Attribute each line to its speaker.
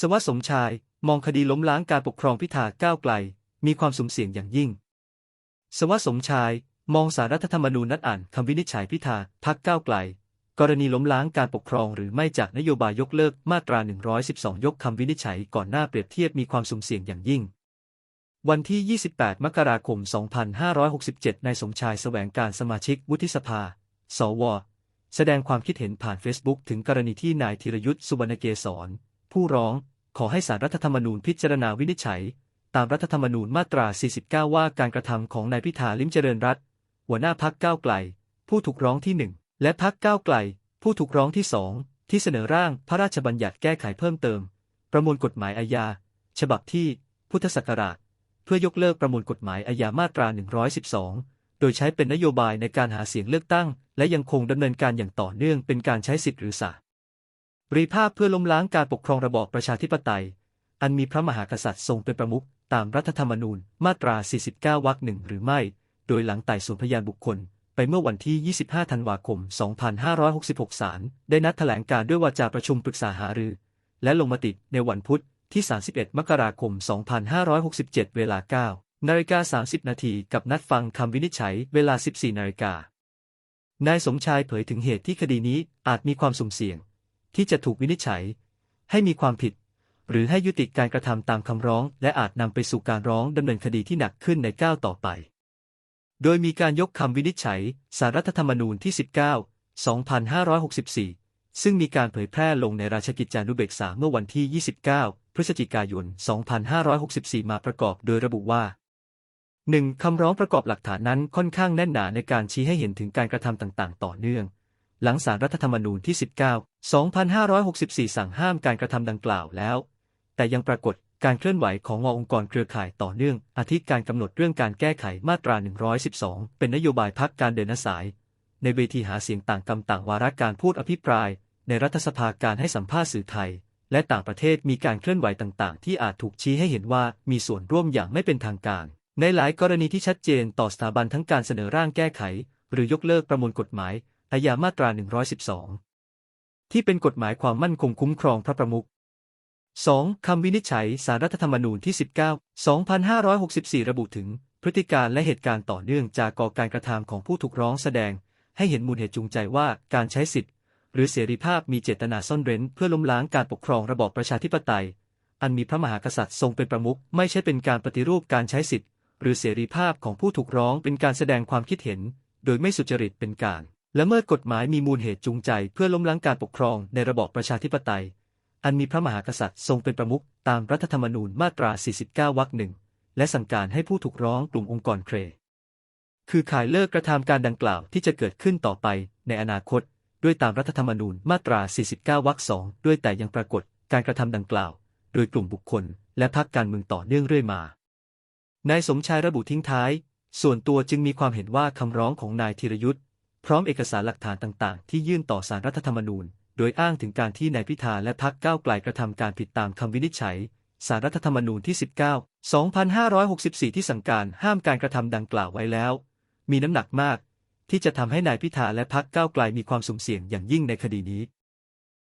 Speaker 1: สวัสดิ์สมชาย มองคดีล้มล้างการปกครองพิธาก้าวไกล มีความสุ่มเสี่ยงอย่างยิ่ง สวัสดิ์สมชาย มองสารรัฐธรรมนูญนัดอ่านคำวินิจฉัยพิธาพักก้าวไกล กรณีล้มล้างการปกครองหรือไม่จากนโยบายยกเลิกมาตรา 112 ยกคำวินิจฉัยก่อนหน้าเปรียบเทียบมีความสุ่มเสี่ยงอย่างยิ่ง วันที่ 28 มกราคม 2567 นายสมชายแสวงการสมาชิกวุฒิสภา สว แสดงความคิดเห็นผ่านเฟซบุ๊กถึงกรณีที่นายธีรยุทธ์สุวรรณเกษร ผู้ร้องขอให้สารรัฐธรรมนูญพิจารณาวินิจฉัย ตามรัฐธรรมนูญมาตรา 49 ว่าการกระทำของนายพิธาลิมเจริญรัตหัวหน้าพักก้าวไกล ผู้ถูกร้องที่หนึ่งและพักก้าวไกล ผู้ถูกร้องที่สองที่เสนอร่างพระราชบัญญัติแก้ไขเพิ่มเติม ประมวลกฎหมายอาญา ฉบับที่ พุทธศักราช เพื่อยกเลิกประมวลกฎหมายอาญามาตรา 112 โดยใช้เป็นนโยบายในการหาเสียงเลือกตั้ง และยังคงดำเนินการอย่างต่อเนื่องเป็นการใช้สิทธิหรือสา รีภาพเพื่อล้มล้างการปกครองระบอบประชาธิปไตย อันมีพระมหากษัตริย์ทรงเป็นประมุขตามรัฐธรรมนูญมาตรา 49 วรรคหนึ่งหรือไม่ โดยหลังไต่สวนพยานบุคคล ไปเมื่อวันที่ 25 ธันวาคม 2566 ศาลได้นัดแถลงการด้วยวาจาประชุมปรึกษาหารือ และลงมติในวันพุธที่ 31 มกราคม 2567 เวลา 9 นาฬิกา 30 นาทีกับนัดฟังคำวินิจฉัยเวลา 14 นาฬิกานายสมชายเผยถึงเหตุที่คดีนี้อาจมีความสุ่มเสี่ยง ที่จะถูกวินิจฉัย ให้มีความผิด หรือให้ยุติการกระทำตามคำร้อง และอาจนำไปสู่การร้องดำเนินคดีที่หนักขึ้นในก้าวต่อไป โดยมีการยกคำวินิจฉัยสารรัฐธรรมนูญที่ 19 2564 ซึ่งมีการเผยแพร่ลงในราชกิจจานุเบกษาเมื่อวันที่ 29 พฤศจิกายน 2564 มาประกอบโดยระบุว่า 1. คำร้องประกอบหลักฐานนั้นค่อนข้างแน่นหนาในการชี้ให้เห็นถึงการกระทำต่าง ๆ ต่อเนื่อง หลังสารรัฐธรรมนูญที่ 19 2564 สั่งห้ามการกระทำดังกล่าวแล้ว แต่ยังปรากฏการเคลื่อนไหวของงองค์กรเครือข่ายต่อเนื่อง อาทิการกำหนดเรื่องการแก้ไขมาตรา 112 เป็นนโยบายพักการเดินสาย ในเวทีหาเสียงต่างกรรมต่างวาระการพูดอภิปราย ในรัฐสภาการให้สัมภาษณ์สื่อไทย และต่างประเทศมีการเคลื่อนไหวต่างๆ ที่อาจถูกชี้ให้เห็นว่ามีส่วนร่วมอย่างไม่เป็นทางการ ในหลายกรณีที่ชัดเจนต่อสถาบันทั้งการเสนอร่างแก้ไข หรือยกเลิกประมวลกฎหมาย อาญามาตรา 112 ที่เป็นกฎหมายความมั่นคงคุ้มครองพระประมุข 2. คำวินิจฉัยสารรัฐธรรมนูญที่ 19 2564 ระบุถึง พฤติการและเหตุการณ์ต่อเนื่องจากก่อการกระทำของผู้ถูกร้องแสดง ให้เห็นมูลเหตุจูงใจว่าการใช้สิทธิหรือเสรีภาพมีเจตนาซ่อนเร้น เพื่อล้มล้างการปกครองระบอบประชาธิปไตย อันมีพระมหากษัตริย์ทรงเป็นประมุขไม่ใช่เป็นการปฏิรูปการใช้สิทธิหรือเสรีภาพของผู้ถูกร้องเป็นการแสดงความคิดเห็น โดยไม่สุจริตเป็นการ ละเมิดกฎหมายมีมูลเหตุจูงใจเพื่อล้มล้างการปกครองในระบอบประชาธิปไตย อันมีพระมหากษัตริย์ทรงเป็นประมุขตามรัฐธรรมนูญมาตรา 49 วรรคหนึ่ง และสั่งการให้ผู้ถูกร้องกลุ่มองค์กรเคร คือขายเลิกกระทำการดังกล่าวที่จะเกิดขึ้นต่อไปในอนาคต ด้วยตามรัฐธรรมนูญมาตรา 49 วรรคสองด้วยแต่ยังปรากฏการกระทำดังกล่าว โดยกลุ่มบุคคล และพรรคการเมืองต่อเนื่องเรื่อยมานายสมชายระบุทิ้งท้าย ส่วนตัวจึงมีความเห็นว่าคำร้องของนายธีรยุทธ์ พร้อมเอกสารหลักฐานต่างๆ ที่ยื่นต่อสารรัฐธรรมนูญ โดยอ้างถึงการที่นายพิธาและพรรคก้าวไกลกระทำการผิดตามคำวินิจฉัยสารรัฐธรรมนูญที่ 19 2564 ที่สั่งการห้ามการกระทำดังกล่าวไว้แล้ว มีน้ำหนักมาก ที่จะทำให้นายพิธาและพรรคก้าวไกลมีความสุ่มเสี่ยงอย่างยิ่งในคดีนี้